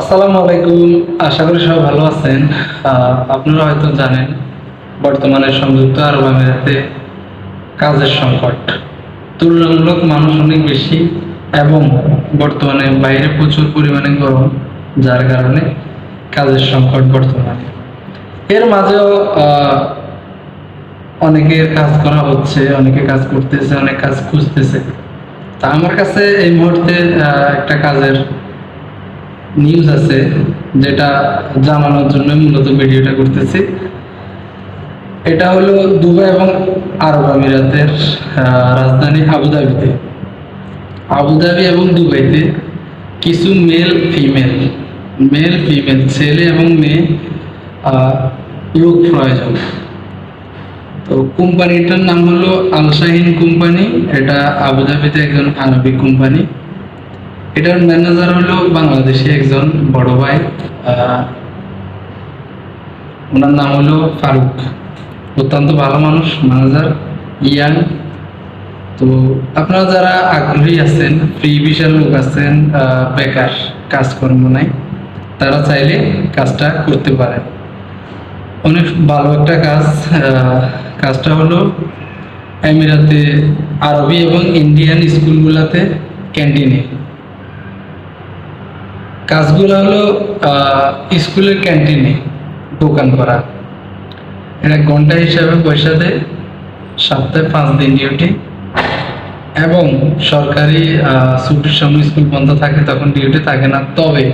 আসসালামু আলাইকুম। আশা করি সবাই ভালো আছেন। আপনারা হয়তো জানেন, বর্তমানে সংযুক্ত আরব আমিরাতে কাজের সংকট তুলনামূলক মানুষ অনেক বেশি এবং বর্তমানে বাইরে প্রচুর পরিমাণে গরম, যার কারণে কাজের সংকট বর্তমানে। এর মাঝেও অনেকের কাজ করা হচ্ছে, অনেকে কাজ করতেছে, অনেক কাজ খুঁজতেছে। তা আমার কাছে এই মুহূর্তে একটা কাজের নিউজ আছে, যেটা জানানোর জন্য মূলত ভিডিওটা করতেছি। এটা হলো দুবাই এবং আরব আমিরাতের রাজধানী আবুধাবিতে আবুধাবি এবং দুবাইতে কিছু মেল ফিমেল মেল ফিমেল ছেলে এবং মেয়ে লোক প্রয়োজন। তো কোম্পানিটার নাম হলো আলশাহিন কোম্পানি। এটা আবুধাবিতে একজন আরবি কোম্পানি। এটার ম্যানেজার হলো বাংলাদেশি একজন বড় ভাই ওনার নাম হলো ফারুক। অত্যন্ত ভালো মানুষ ম্যানেজার ইয়াং। তো আপনারা যারা আগ্রহী আছেন ফ্রি বিশাল লোক আছেন বেকার কাজকর্ম নাই, তারা চাইলে কাজটা করতে পারেন। অনেক ভালো একটা কাজ কাজটা হলো আমিরাতে আরবি এবং ইন্ডিয়ান স্কুলগুলোতে ক্যান্টিনে। কাজগুলো হলো স্কুলের ক্যান্টিনে দোকান করা। এটা ঘণ্টা হিসাবে পয়সা দেয়, সপ্তাহে পাঁচ দিন ডিউটি। এবং সরকারি ছুটির সময় স্কুল বন্ধ থাকে, তখন ডিউটি থাকে না। তবে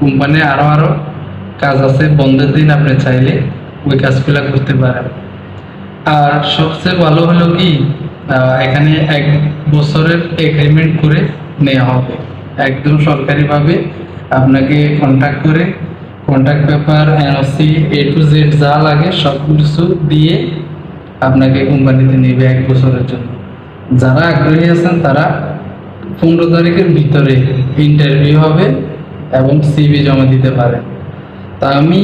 কোম্পানি আরও আরও কাজ আছে, বন্ধের দিন আপনি চাইলে ওই কাজগুলো করতে পারেন। আর সবচেয়ে ভালো হলো কি এখানে এক বছরের এগ্রিমেন্ট করে নেওয়া হবে। একদম সরকারিভাবে আপনাকে কন্ট্যাক্ট করে contact paper NOC A to Z যা লাগে সব কিছু দিয়ে আপনাকে কোম্পানিতে নেবে এক বছরের জন্য। যারা আগ্রহী আছেন তারা পনেরো তারিখের ভিতরে ইন্টারভিউ হবে এবং সিভি জমা দিতে পারে তা আমি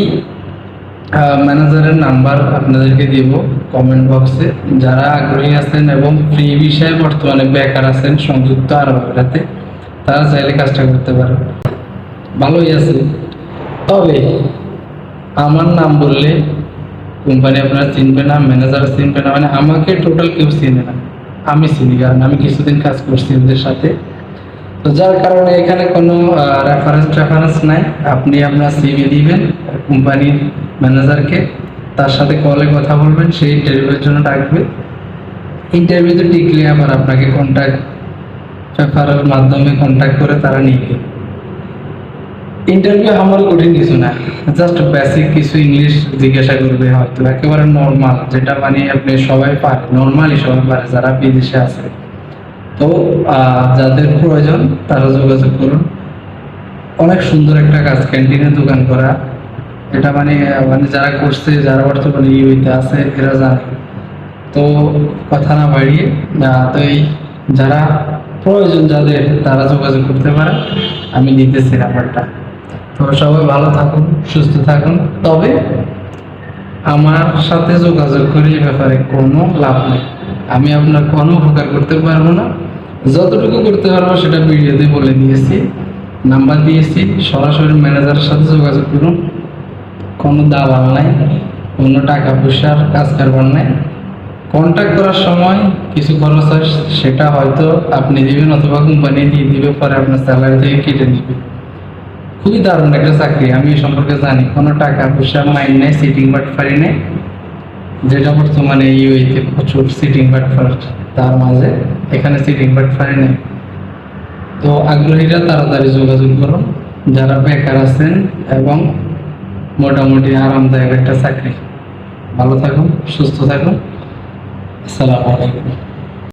ম্যানেজারের নাম্বার আপনাদেরকে দিব কমেন্ট বক্সে যারা আগ্রহী আছেন এবং ফ্রি বিষয়ে বর্তমানে বেকার আছেন, সংযুক্ত আরব তারা চাইলে কাজটা করতে পারে ভালোই আছে। তবে আমার নাম বললে কোম্পানি আপনারা চিনবে না ম্যানেজার চিনবে না মানে আমাকে টোটাল কেউ চিনে না। আমি চিনি, কারণ আমি কিছুদিন কাজ করছি ওদের সাথে। তো যার কারণে এখানে কোনো রেফারেন্স টেফারেন্স নাই। আপনি আপনার সিভি দিবেন কোম্পানির ম্যানেজারকে তার সাথে কলে কথা বলবেন সেই ইন্টারভিউর জন্য ডাকবে। ইন্টারভিউতে টিকলে আবার আপনাকে কন্ট্যাক্ট পেপারের মাধ্যমে কন্ট্যাক্ট করে তারা নিবে। ইন্টারভিউ আমার কঠিন কিছু না। জাস্ট বেসিক কিছু ইংলিশ জিজ্ঞাসা করবে হয়তো। একেবারে নর্মাল যেটা মানে আপনি সবাই পারে নর্মালি সবাই পারে, যারা বিদেশে আছে। তো যাদের প্রয়োজন, তারা যোগাযোগ করুন। অনেক সুন্দর একটা কাজ, ক্যান্টিনের দোকান করা। এটা মানে মানে যারা করছে, যারা বর্তমানে ইউইতে আছে, এরা জানে। তো, কথা না বাড়িয়ে তো এই যারা প্রয়োজন যাদের, তারা যোগাযোগ করতে পারে। আমি নিতেছি নাম্বারটা। তো সবাই ভালো থাকুন, সুস্থ থাকুন। তবে আমার সাথে যোগাযোগ করে এই ব্যাপারে কোনো লাভ নেই। আমি আপনার কোনো উপকার করতে পারব না। যতটুকু করতে পারব সেটা ভিডিওতে বলে দিয়েছি, নাম্বার দিয়েছি। সরাসরি ম্যানেজারের সাথে যোগাযোগ করুন। কোনো দালাল নাই, কোনো টাকা পয়সার কাজ কারবার নাই। কন্ট্যাক্ট করার সময় কিছু খরচ হয়, সেটা হয়তো আপনি দিবেন অথবা কোম্পানি দিয়ে দিবে, পরে আপনার স্যালারি থেকে কেটে নেবে। খুবই দারুণ একটা চাকরি, আমি এই সম্পর্কে জানি। কোনো টাকা পয়সা মাইন নেই সিটিং বাট ফারি নেই। যেটা বর্তমানে ইউএতে প্রচুর সিটিং বাটফার তার মাঝে এখানে সিটিং বাটফারি নেই। তো আগ্রহীরা তাড়াতাড়ি যোগাযোগ করুন, যারা বেকার আছেন এবং মোটামুটি আরামদায়ক একটা চাকরি। ভালো থাকুন, সুস্থ থাকুন। আসসালামু আলাইকুম।